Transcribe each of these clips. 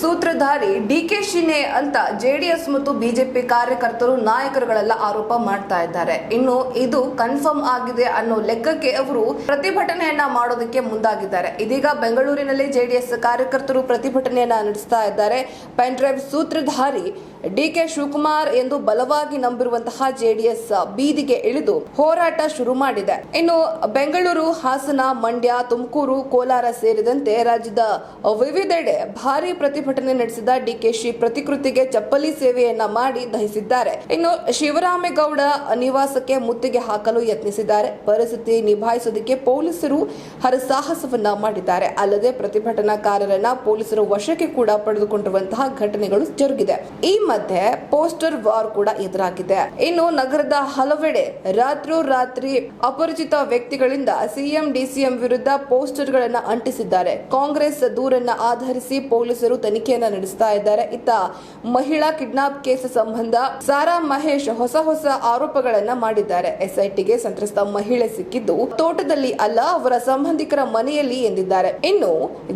ಸೂತ್ರಧಾರಿ DK ಶಿನೆ ಅಂತ JDS ಮತ್ತು BJP ಕಾರ್ಯಕರ್ತರು ನಾಯಕರುಗಳೆಲ್ಲ ಆರೋಪ ಮಾಡ್ತಾ ಇದ್ದಾರೆ. ಇನ್ನು ಇದು ಕನ್ಫರ್ಮ್ ಆಗಿದೆ ಅನ್ನೋ ಲೆಕ್ಕಕ್ಕೆ ಅವರು ಪ್ರತಿಭಟನೆಯನ್ನ ಮಾಡೋದಕ್ಕೆ ಮುಂದಾಗಿದ್ದಾರೆ. ಇದೀಗ ಬೆಂಗಳೂರಿನಲ್ಲಿ ಜೆಡಿಎಸ್ ಕಾರ್ಯಕರ್ತರು ಪ್ರತಿಭಟನೆಯನ್ನ ನಡೆಸ್ತಾ ಇದ್ದಾರೆ. ಪೆನ್ ಡ್ರೈವ್ ಸೂತ್ರಧಾರಿ ಡಿಕೆ ಶಿವಕುಮಾರ್ ಎಂದು ಬಲವಾಗಿ ನಂಬಿರುವಂತಹ ಜೆಡಿಎಸ್ ಬೀದಿಗೆ ಇಳಿದು ಹೋರಾಟ ಶುರು ಮಾಡಿದೆ. ಇನ್ನು ಬೆಂಗಳೂರು, ಹಾಸನ, ಮಂಡ್ಯ, ತುಮಕೂರು, ಕೋಲಾರ ಸೇರಿದಂತೆ ರಾಜ್ಯದ ವಿವಿಧೆಡೆ ಭಾರಿ ಪ್ರತಿಭಟನೆ ನಡೆಸಿದ ಡಿಕೆಶಿ ಪ್ರತಿಕೃತಿಗೆ ಚಪ್ಪಲಿ ಸೇವೆಯನ್ನ ಮಾಡಿ ದಹಿಸಿದ್ದಾರೆ. ಇನ್ನು ಶಿವರಾಮೇಗೌಡ ನಿವಾಸಕ್ಕೆ ಮುತ್ತಿಗೆ ಹಾಕಲು ಯತ್ನಿಸಿದ್ದಾರೆ. ಪರಿಸ್ಥಿತಿ ನಿಭಾಯಿಸುವುದಕ್ಕೆ ಪೊಲೀಸರು ಹರಸಾಹಸವನ್ನ ಮಾಡಿದ್ದಾರೆ. ಅಲ್ಲದೆ ಪ್ರತಿಭಟನಾಕಾರರನ್ನ ಪೊಲೀಸರು ವಶಕ್ಕೆ ಕೂಡ ಪಡೆದುಕೊಂಡಿರುವಂತಹ ಘಟನೆಗಳು ಜರುಗಿದೆ. ಈ ಮಧ್ಯೆ ಪೋಸ್ಟರ್ ವಾರ್ ಕೂಡ ಎದುರಾಗಿದೆ. ಇನ್ನು ನಗರದ ಹಲವೆಡೆ ರಾತ್ರೋರಾತ್ರಿ ಅಪರಿಚಿತ ವ್ಯಕ್ತಿಗಳಿಂದ ಸಿಎಂ, ಡಿಸಿಎಂ ವಿರುದ್ಧ ಪೋಸ್ಟರ್ ಗಳನ್ನ ಅಂಟಿಸಿದ್ದಾರೆ. ಕಾಂಗ್ರೆಸ್ ದೂರನ್ನ ಆಧರಿಸಿ ಪೊಲೀಸರು ತನಿಖೆಯನ್ನ ನಡೆಸ್ತಾ ಇದ್ದಾರೆ. ಇತ್ತ ಮಹಿಳಾ ಕಿಡ್ನಾಪ್ ಕೇಸ್ ಸಂಬಂಧ ಸಾರಾ ಮಹೇಶ್ ಹೊಸ ಹೊಸ ಆರೋಪಗಳನ್ನ ಮಾಡಿದ್ದಾರೆ. ಎಸ್ಐಟಿಗೆ ಸಂತ್ರಸ್ತ ಮಹಿಳೆ ಸಿಕ್ಕಿದ್ದು ತೋಟದಲ್ಲಿ ಅಲ್ಲ, ಅವರ ಸಂಬಂಧಿಕರ ಮನೆಯಲ್ಲಿ ಎಂದಿದ್ದಾರೆ. ಇನ್ನು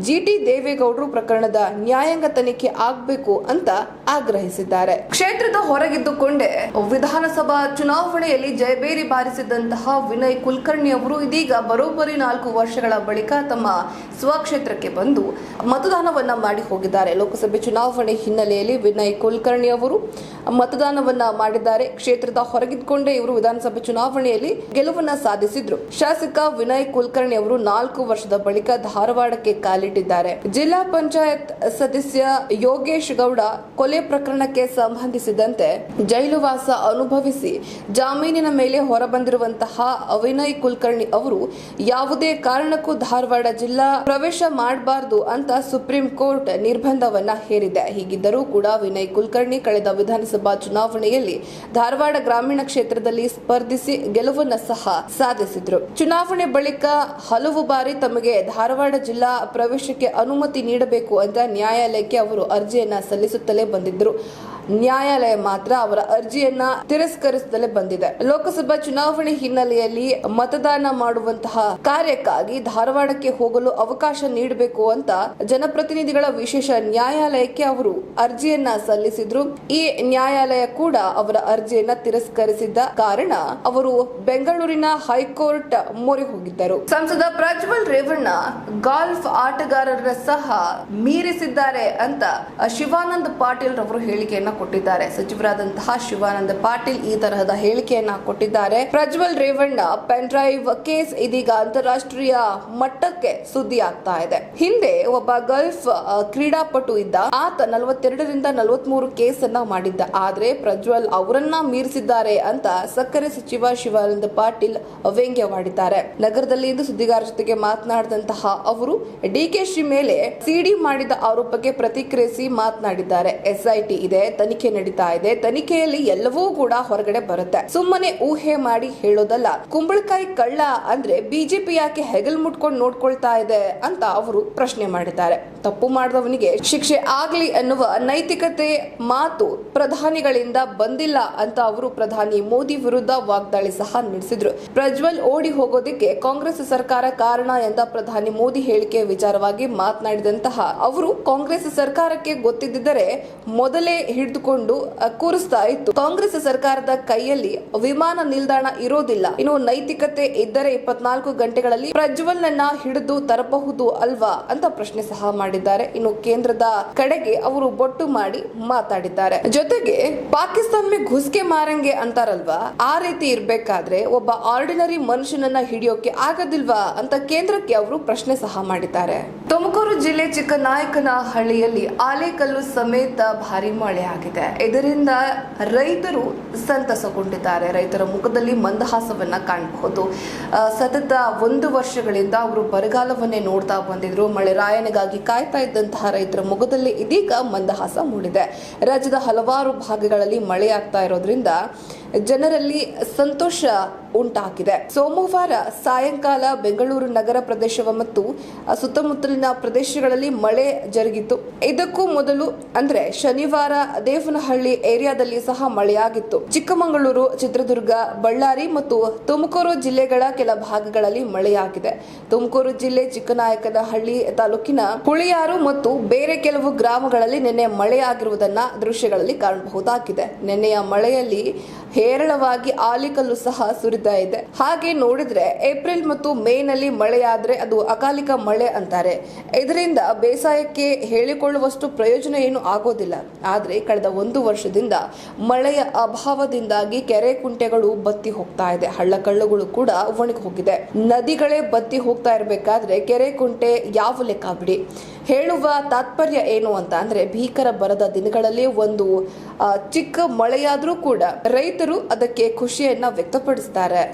ಜಿಟಿ ದೇವೇಗೌಡರು ಪ್ರಕರಣದ ನ್ಯಾಯಾಂಗ ತನಿಖೆ ಆಗ್ಬೇಕು ಅಂತ ಆಗ್ರಹಿಸಿದ್ದಾರೆ. ಕ್ಷೇತ್ರದ ಹೊರಗಿದ್ದುಕೊಂಡೇ ವಿಧಾನಸಭಾ ಚುನಾವಣೆಯಲ್ಲಿ ಜಯಬೇರಿ ಬಾರಿಸಿದಂತಹ ವಿನಯ್ ಕುಲಕರ್ಣಿ ಅವರು ಇದೀಗ ಬರೋಬ್ಬರಿ ನಾಲ್ಕು ವರ್ಷಗಳ ಬಳಿಕ ತಮ್ಮ ಸ್ವಕ್ಷೇತ್ರಕ್ಕೆ ಬಂದು ಮತದಾನವನ್ನ ಮಾಡಿ ಹೋಗಿದ್ದಾರೆ. ಲೋಕಸಭೆ ಚುನಾವಣೆ ಹಿನ್ನೆಲೆಯಲ್ಲಿ ವಿನಯ್ ಕುಲಕರ್ಣಿ ಅವರು ಮತದಾನವನ್ನ ಮಾಡಿದ್ದಾರೆ. ಕ್ಷೇತ್ರದ ಹೊರಗಿದ್ಕೊಂಡೇ ಇವರು ವಿಧಾನಸಭೆ ಚುನಾವಣೆಯಲ್ಲಿ ಗೆಲುವನ್ನ ಸಾಧಿಸಿದ್ರು. ಶಾಸಕ ವಿನಯ್ ಕುಲಕರ್ಣಿ ಅವರು ನಾಲ್ಕು ವರ್ಷದ ಬಳಿಕ ಧಾರವಾಡಕ್ಕೆ ಕಾಲಿಟ್ಟಿದ್ದಾರೆ. ಜಿಲ್ಲಾ ಪಂಚಾಯತ್ ಸದಸ್ಯ ಯೋಗೇಶ್ ಗೌಡ ಕೊಲೆ ಪ್ರಕರಣಕ್ಕೆ ಸಂಬಂಧಿಸಿದಂತೆ ಜೈಲುವಾಸ ಅನುಭವಿಸಿ ಜಾಮೀನಿನ ಮೇಲೆ ಹೊರಬಂದಿರುವಂತಹ ವಿನಯ್ ಕುಲಕರ್ಣಿ ಅವರು ಯಾವುದೇ ಕಾರಣಕ್ಕೂ ಧಾರವಾಡ ಜಿಲ್ಲಾ ಪ್ರವೇಶ ಮಾಡಬಾರದು ಅಂತ ಸುಪ್ರೀಂ ಕೋರ್ಟ್ ನಿರ್ಬಂಧವನ್ನ ಹೇರಿದೆ. ಹೀಗಿದ್ದರೂ ಕೂಡ ವಿನಯ್ ಕುಲಕರ್ಣಿ ಕಳೆದ ವಿಧಾನಸಭಾ ಚುನಾವಣೆಯಲ್ಲಿ ಧಾರವಾಡ ಗ್ರಾಮೀಣ ಕ್ಷೇತ್ರದಲ್ಲಿ ಸ್ಪರ್ಧಿಸಿ ಗೆಲುವನ್ನ ಸಹ ಸಾಧಿಸಿದ್ರು. ಚುನಾವಣೆ ಬಳಿಕ ಹಲವು ಬಾರಿ ತಮಗೆ ಧಾರವಾಡ ಜಿಲ್ಲಾ ಪ್ರವೇಶಕ್ಕೆ ಅನುಮತಿ ನೀಡಬೇಕು ಅಂತ ನ್ಯಾಯಾಲಯಕ್ಕೆ ಅವರು ಅರ್ಜಿಯನ್ನ ಸಲ್ಲಿಸುತ್ತಲೇ ಬಂದಿದ್ರು. ನ್ಯಾಯಾಲಯ ಮಾತ್ರ ಅವರ ಅರ್ಜಿಯನ್ನ ತಿರಸ್ಕರಿಸುತ್ತಲೇ ಬಂದಿದೆ. ಲೋಕಸಭಾ ಚುನಾವಣೆ ಹಿನ್ನೆಲೆಯಲ್ಲಿ ಮತದಾನ ಮಾಡುವಂತಹ ಕಾರ್ಯಕ್ಕಾಗಿ ಧಾರವಾಡಕ್ಕೆ ಹೋಗಲು ಅವಕಾಶ ನೀಡಬೇಕು ಅಂತ ಜನಪ್ರತಿನಿಧಿಗಳ ವಿಶೇಷ ನ್ಯಾಯಾಲಯಕ್ಕೆ ಅವರು ಅರ್ಜಿಯನ್ನ ಸಲ್ಲಿಸಿದ್ರು. ಈ ನ್ಯಾಯಾಲಯ ಕೂಡ ಅವರ ಅರ್ಜಿಯನ್ನ ತಿರಸ್ಕರಿಸಿದ್ದ ಕಾರಣ ಅವರು ಬೆಂಗಳೂರಿನ ಹೈಕೋರ್ಟ್ ಮೊರೆ ಹೋಗಿದ್ದರು. ಸಂಸದ ಪ್ರಜ್ವಲ್ ರೇವಣ್ಣ ಗಾಲ್ಫ್ ಆಟಗಾರರ ಸಹ ಮೀರಿಸಿದ್ದಾರೆ ಅಂತ ಶಿವಾನಂದ ಪಾಟೀಲ್ ರವರು ಹೇಳಿಕೆಯನ್ನ ಕೊಟ್ಟಿದ್ದಾರೆ. ಸಚಿವರಾದಂತಹ ಶಿವಾನಂದ ಪಾಟೀಲ್ ಈ ತರಹದ ಹೇಳಿಕೆಯನ್ನ ಕೊಟ್ಟಿದ್ದಾರೆ. Prajwal Revanna pen drive case ಇದೀಗ ಅಂತಾರಾಷ್ಟ್ರೀಯ ಮಟ್ಟಕ್ಕೆ ಸುದ್ದಿ ಆಗ್ತಾ ಇದೆ. ಹಿಂದೆ ಒಬ್ಬ ಗಲ್ಫ್ ಕ್ರೀಡಾಪಟು ಇದ್ದ. ಆತ ನಲವತ್ತೆರಡರಿಂದ ನಲವತ್ಮೂರು ಕೇಸ್ ಅನ್ನ ಮಾಡಿದ್ದ. ಆದ್ರೆ ಪ್ರಜ್ವಲ್ ಅವರನ್ನ ಮೀರಿಸಿದ್ದಾರೆ ಅಂತ ಸಕ್ಕರೆ ಸಚಿವ ಶಿವಾನಂದ ಪಾಟೀಲ್ ವ್ಯಂಗ್ಯವಾಡಿದ್ದಾರೆ. ನಗರದಲ್ಲಿ ಇಂದು ಸುದ್ದಿಗಾರರ ಜೊತೆಗೆ ಮಾತನಾಡಿದಂತಹ ಅವರು ಡಿಕೆಶಿ ಮೇಲೆ ಸಿಡಿ ಮಾಡಿದ ಆರೋಪಕ್ಕೆ ಪ್ರತಿಕ್ರಿಯಿಸಿ ಮಾತನಾಡಿದ್ದಾರೆ. ಎಸ್ಐಟಿ ಇದೆ, ತನಿಖೆ ನಡೀತಾ ಇದೆ, ತನಿಖೆಯಲ್ಲಿ ಎಲ್ಲವೂ ಕೂಡ ಹೊರಗಡೆ ಬರುತ್ತೆ. ಸುಮ್ಮನೆ ಊಹೆ ಮಾಡಿ ಹೇಳೋದಲ್ಲ, ಕುಂಬಳಕಾಯಿ ಕಳ್ಳ ಅಂದ್ರೆ ಬಿಜೆಪಿ ಯಾಕೆ ಹೆಗಲ್ ಮುಟ್ಕೊಂಡು ನೋಡ್ಕೊಳ್ತಾ ಇದೆ ಅಂತ ಅವರು ಪ್ರಶ್ನೆ ಮಾಡಿದ್ದಾರೆ. ತಪ್ಪು ಮಾಡಿದವನಿಗೆ ಶಿಕ್ಷೆ ಆಗ್ಲಿ ಅನ್ನುವ ನೈತಿಕತೆ ಮಾತು ಪ್ರಧಾನಿಗಳಿಂದ ಬಂದಿಲ್ಲ ಅಂತ ಅವರು ಪ್ರಧಾನಿ ಮೋದಿ ವಿರುದ್ಧ ವಾಗ್ದಾಳಿ ಸಹ ನಡೆಸಿದ್ರು. ಪ್ರಜ್ವಲ್ ಓಡಿ ಹೋಗೋದಕ್ಕೆ ಕಾಂಗ್ರೆಸ್ ಸರ್ಕಾರ ಕಾರಣ ಎಂದ ಪ್ರಧಾನಿ ಮೋದಿ ಹೇಳಿಕೆ ವಿಚಾರವಾಗಿ ಮಾತನಾಡಿದಂತಹ ಅವರು, ಕಾಂಗ್ರೆಸ್ ಸರ್ಕಾರಕ್ಕೆ ಗೊತ್ತಿದ್ದರೆ ಮೊದಲೇ ಹಿಡಿದುಕೊಂಡು ಕೂರಿಸ್ತಾ ಇತ್ತು. ಕಾಂಗ್ರೆಸ್ ಸರ್ಕಾರದ ಕೈಯಲ್ಲಿ ವಿಮಾನ ನಿಲ್ದಾಣ ಇರೋದಿಲ್ಲ. ಇನ್ನು ನೈತಿಕತೆ ಇದ್ದರೆ ಇಪ್ಪತ್ನಾಲ್ಕು ಗಂಟೆಗಳಲ್ಲಿ ಪ್ರಜ್ವಲ್ನನ್ನ ಹಿಡಿದು ತರಬಹುದು ಅಲ್ವಾ ಅಂತ ಪ್ರಶ್ನೆ ಸಹ ಮಾಡಿದ್ದಾರೆ. ಇನ್ನು ಕೇಂದ್ರದ ಕಡೆಗೆ ಅವರು ಬೊಟ್ಟು ಮಾಡಿ ಮಾತಾಡಿದ್ದಾರೆ. ಜೊತೆಗೆ ಪಾಕಿಸ್ತಾನ ಮೇ ಘುಸ್ಕೆ ಮಾರಂಗೆ ಅಂತಾರಲ್ವಾ? ಆ ರೀತಿ ಇರ್ಬೇಕಾದ್ರೆ ಒಬ್ಬ ಆರ್ಡಿನರಿ ಮನುಷ್ಯನನ್ನ ಹಿಡಿಯೋಕೆ ಆಗದಿಲ್ವಾ ಅಂತ ಕೇಂದ್ರಕ್ಕೆ ಅವರು ಪ್ರಶ್ನೆ ಸಹ ಮಾಡಿದ್ದಾರೆ. ತುಮಕೂರು ಜಿಲ್ಲೆ ಚಿಕ್ಕನಾಯಕನ ಹಳ್ಳಿಯಲ್ಲಿ ಆಲೆಕಲ್ಲು ಸಮೇತ ಭಾರಿ ಮಳೆ ಆಗಿದೆ. ಇದರಿಂದ ರೈತರು ಸಂತಸಗೊಂಡಿದ್ದಾರೆ. ರೈತರ ಮುಖದಲ್ಲಿ ಮಂದಹಾಸವನ್ನ ಕಾಣಬಹುದು. ಸತತ ಒಂದು ವರ್ಷಗಳಿಂದ ಅವರು ಬರಗಾಲವನ್ನೇ ನೋಡ್ತಾ ಬಂದಿದ್ರು. ಮಳೆ ರಾಯನಿಗಾಗಿ ಕಾಯ್ತಾ ಇದ್ದಂತಹ ರೈತರ ಮುಖದಲ್ಲಿ ಇದೀಗ ಮಂದಹಾಸ ಮೂಡಿದೆ. ರಾಜ್ಯದ ಹಲವಾರು ಭಾಗಗಳಲ್ಲಿ ಮಳೆ ಆಗ್ತಾ ಇರೋದ್ರಿಂದ ಜನರಲ್ಲಿ ಸಂತೋಷ ಉಂಟಾಗಿದೆ. ಸೋಮವಾರ ಸಾಯಂಕಾಲ ಬೆಂಗಳೂರು ನಗರ ಪ್ರದೇಶ ಮತ್ತು ಸುತ್ತಮುತ್ತಲಿನ ಪ್ರದೇಶಗಳಲ್ಲಿ ಮಳೆ ಜರುಗಿತು. ಇದಕ್ಕೂ ಮೊದಲು, ಅಂದ್ರೆ ಶನಿವಾರ ದೇವನಹಳ್ಳಿ ಏರಿಯಾದಲ್ಲಿ ಸಹ ಮಳೆಯಾಗಿತ್ತು. ಚಿಕ್ಕಮಗಳೂರು, ಚಿತ್ರದುರ್ಗ, ಬಳ್ಳಾರಿ ಮತ್ತು ತುಮಕೂರು ಜಿಲ್ಲೆಗಳ ಕೆಲ ಭಾಗಗಳಲ್ಲಿ ಮಳೆಯಾಗಿದೆ. ತುಮಕೂರು ಜಿಲ್ಲೆ ಚಿಕ್ಕನಾಯಕನಹಳ್ಳಿ ತಾಲೂಕಿನ ಹುಳಿಯಾರು ಮತ್ತು ಬೇರೆ ಕೆಲವು ಗ್ರಾಮಗಳಲ್ಲಿ ನಿನ್ನೆ ಮಳೆಯಾಗಿರುವುದನ್ನ ದೃಶ್ಯಗಳಲ್ಲಿ ಕಾಣಬಹುದಾಗಿದೆ. ನಿನ್ನೆಯ ಮಳೆಯಲ್ಲಿ ಹೇರಳವಾಗಿ ಆಲಿಕಲ್ಲು ಸಹ ಸುರಿತಾ ಇದೆ. ಹಾಗೆ ನೋಡಿದ್ರೆ ಏಪ್ರಿಲ್ ಮತ್ತು ಮೇ ನಲ್ಲಿ ಮಳೆಯಾದ್ರೆ ಅದು ಅಕಾಲಿಕ ಮಳೆ ಅಂತಾರೆ. ಇದರಿಂದ ಬೇಸಾಯಕ್ಕೆ ಹೇಳಿಕೊಳ್ಳುವಷ್ಟು ಪ್ರಯೋಜನ ಏನು ಆಗೋದಿಲ್ಲ. ಆದ್ರೆ ಕಳೆದ ಒಂದು ವರ್ಷದಿಂದ ಮಳೆಯ ಅಭಾವದಿಂದಾಗಿ ಕೆರೆ ಕುಂಟೆಗಳು ಬತ್ತಿ ಹೋಗ್ತಾ ಇದೆ. ಹಳ್ಳ ಕಳ್ಳಗಳು ಕೂಡ ಒಣಗಿ ಹೋಗಿದೆ. ನದಿಗಳೇ ಬತ್ತಿ ಹೋಗ್ತಾ ಇರಬೇಕಾದ್ರೆ ಕೆರೆ ಕುಂಟೆ ಯಾವ ಲೆಕ್ಕ ಬಿಡಿ? ಹೇಳುವ ತಾತ್ಪರ್ಯ ಏನು ಅಂತ ಅಂದ್ರೆ ಭೀಕರ ಬರದ ದಿನಗಳಲ್ಲಿ ಒಂದು ಚಿಕ್ಕ ಮಳೆಯಾದರೂ ಕೂಡ ರೈತರು ಅದಕ್ಕೆ ಖುಷಿಯನ್ನ ವ್ಯಕ್ತಪಡಿಸ್ತಾರೆ.